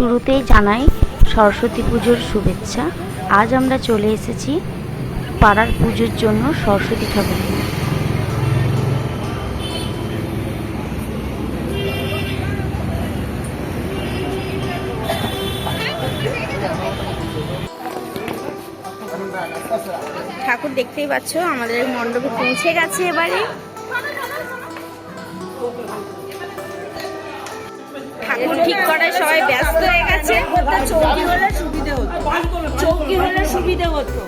শুরুতেই জানাই সরস্বতী পুজোর শুভেচ্ছা। আজ আমরা চলে এসেছি পাড়ার পুজোর জন্য সরস্বতী ঠাকুর ঠাকুর দেখতেই পাচ্ছ, আমাদের মণ্ডপে পৌঁছে গেছে এবারে। ঠিক করায় সবাই ব্যস্ত হয়ে গেছে। চৌকি হলে সুবিধে হতো। চৌকি হলে সুবিধে হতো।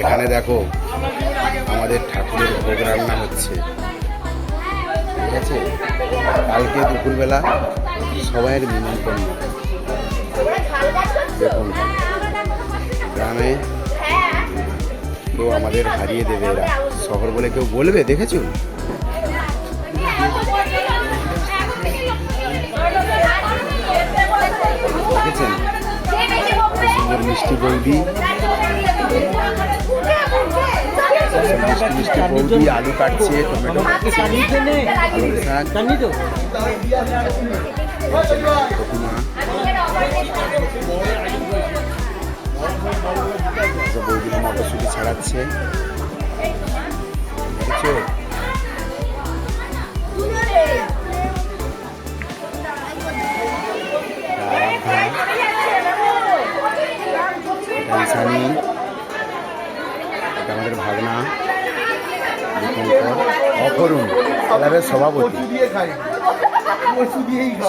এখানে দেখো আমাদের ঠাকুরের ভোগ রান্না হচ্ছে। ঠিক আছে? কালকে দুপুরবেলা সবাইয়ের নিমন্ত্রণ। দেখুন গ্রামে কেউ আমাদের হারিয়ে দেবে এরা। শহর বলে কেউ বলবে? দেখেছ? মিষ্টি বৌদি। মিষ্টি মিষ্টি আলু কাটছে টমেটো যে মটরশুটি ছাড়াচ্ছে। দেখেছ? ক্লাবের সভাপতি।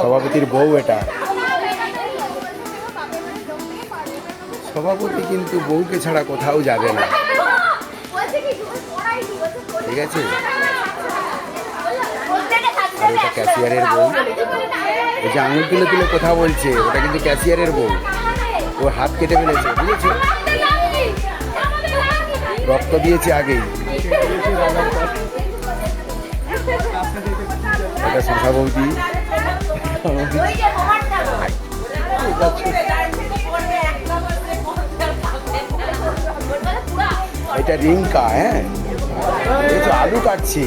সভাপতির বউ এটা। সভাপতি কিন্তু বউকে ছাড়া কোথাও যাবে না। ঠিক আছে? আর এটা ক্যাশিয়ারের বউ। ওই যে আঙুল তুলে তুলে কথা বলছে ওটা কিন্তু ক্যাশিয়ারের বউ। ও হাত কেটে ফেলেছে বুঝেছ? রক্ত দিয়েছে আগেই। এটা বৌদি এটা রিঙ্কা হ্যাঁ? দেখেছ আলু কাটছে।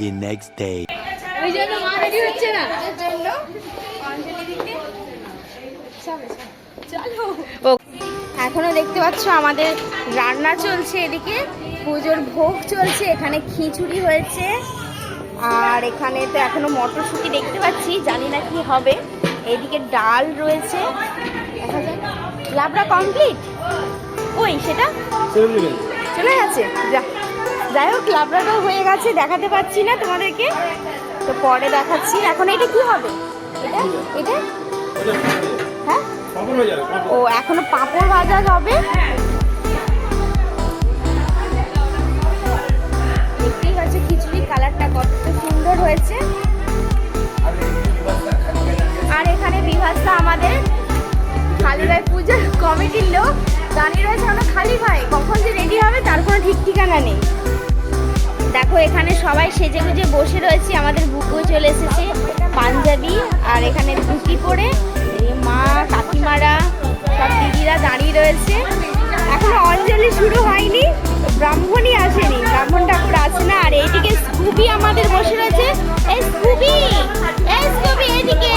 The next day. ওই জন্য মা রেডি হচ্ছে না? এখনও দেখতে পাচ্ছ আমাদের রান্না চলছে এদিকে পুজোর ভোগ চলছে এখানে খিচুড়ি হয়েছে আর এখানে তো এখনও মটরশুঁটি দেখতে পাচ্ছি জানি না কি হবে। এদিকে ডাল রয়েছে দেখা যাক লাবড়া কমপ্লিট ওই সেটা? চলে গেছে যা যাই হোক লাবড়াটাও হয়ে গেছে দেখাতে পাচ্ছি না তোমাদেরকে। তো পরে দেখাচ্ছি এখন এটা কি হবে? এটা? এটা। ও, এখনও পাঁপড় ভাজা হবে? দেখতেই পাচ্ছ খিচুড়ির কালারটা কত সুন্দর হয়েছে। আর এখানে বিভাসটা আমাদের খালি ভাই পুজোর কমিটির লোক। দাঁড়িয়ে রয়েছে আমরা খালি ভাই। কখন যে রেডি হবে তার কোনো ঠিক ঠিকানা নেই। দেখো, এখানে সবাই সেজে গুজে বসে রয়েছে। আমাদের বুকু চলে এসেছে পাঞ্জাবি আর এখানে ধুতি পরে। মা কাকিমারা সব দিদিরা দাঁড়িয়ে রয়েছে। এখনও অঞ্জলি শুরু হয়নি, ব্রাহ্মণই আসেনি। ব্রাহ্মণ ঠাকুর আসে না, আর এইদিকে স্কুবি আমাদের বসে রয়েছে। এই স্কুবি এই স্কুবি এদিকে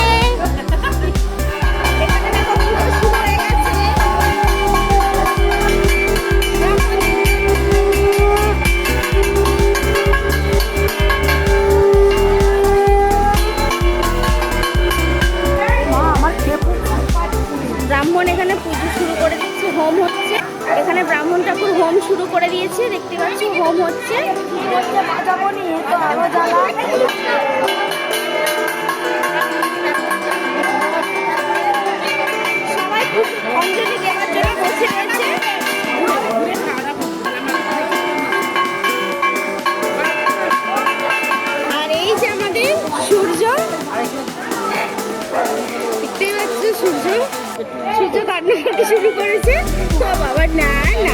হোম হচ্ছে। এখানে ব্রাহ্মণ ঠাকুর হোম শুরু করে দিয়েছে, দেখতে পাচ্ছি, হোম হচ্ছে। অঞ্জলি দেওয়ার জন্য বসে কান্না করতে শুরু করেছে। তো বাবা না না।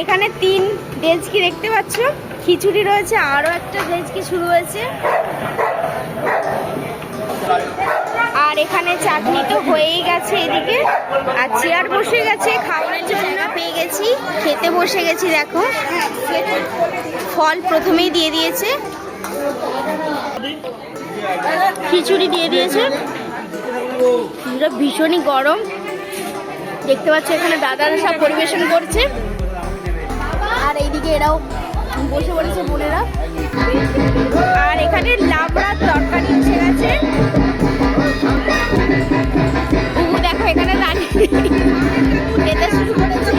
এখানে তিন ডেজকি দেখতে পাচ্ছ। খিচুড়ি রয়েছে আরও একটা ডেজকি শুরু হয়েছে। আর এখানে চাটনি তো হয়েই গেছে এদিকে। আর চেয়ার বসে গেছে খাওয়ানোর জন্য পেয়ে গেছি। খেতে বসে গেছি, দেখো। ফল প্রথমেই দিয়ে দিয়েছে। খিচুড়ি দিয়ে দিয়েছে। ভীষণই গরম। দেখতে পাচ্ছ এখানে দাদারা সব পরিবেশন করছে। আর এরাও বসে পড়েছে বোনেরা। আর এখানে লাবড়ার তরকারি এসে গেছে। দেখো এখানে দাঁড়িয়ে শুরু করেছে।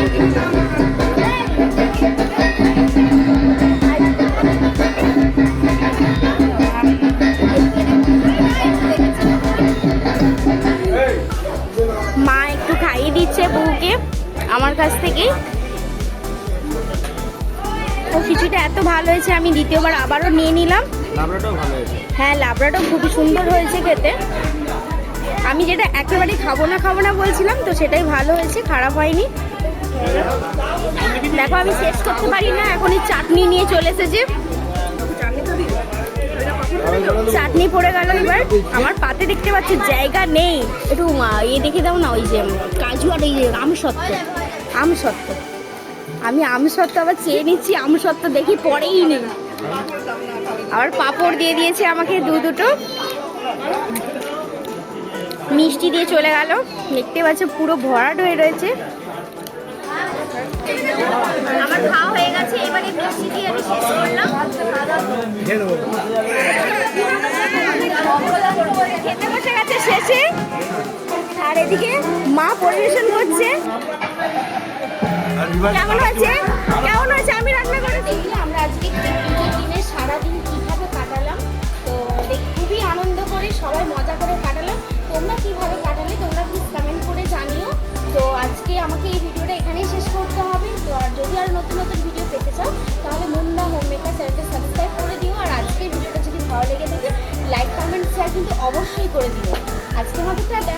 মা একটু খাইয়ে দিচ্ছে বউকে, আমার কাছ থেকে ও কিছুটা এত ভালো হয়েছে আমি দ্বিতীয়বার আবারও নিয়ে নিলাম। হ্যাঁ লাবড়াটাও খুবই সুন্দর হয়েছে খেতে। আমি যেটা একেবারে খাব না খাব না বলছিলাম তো সেটাই ভালো হয়েছে খারাপ হয়নি। দেখো আমি শেষ করতে পারি না এখন এই চাটনি নিয়ে চলে এসেছে। চাটনি পড়ে গেল এবার। আমার পাতে দেখতে পাচ্ছি জায়গা নেই। একটু ইয়ে দেখে দাও না ওই যে কাজু আর ওই যে আম আমি আমসত্ত্ব আবার চেয়ে নিচ্ছি, আমসত্ত্ব দেখি পরেই নেই। আবার পাঁপড় দিয়ে দিয়েছে আমাকে দু দুটো। মিষ্টি দিয়ে চলে গেল। দেখতে পাচ্ছ, পুরো ভরাট হয়ে রয়েছে। আমার হয়ে আমি গেছে শেষে। আর এদিকে মা পরিবেশন করছে। সারাদিন কীভাবে কাটালাম, তো খুবই আনন্দ করে সবাই মজা করে কাটালাম। তোমরা কীভাবে কাটালে তোমরা প্লিজ কমেন্ট করে জানিও। তো আজকে আমাকে এই ভিডিওটা এখানেই শেষ করতে হবে। তো আর যদি আর নতুন নতুন ভিডিও পেতে চাও, তাহলে মুন্না হোম মেকার সাবস্ক্রাইব করে দিও। আর আজকের ভিডিওটা যদি ভালো লেগে লাইক কমেন্ট শেয়ার কিন্তু অবশ্যই করে দিও। আজকে আমাদের টাটা।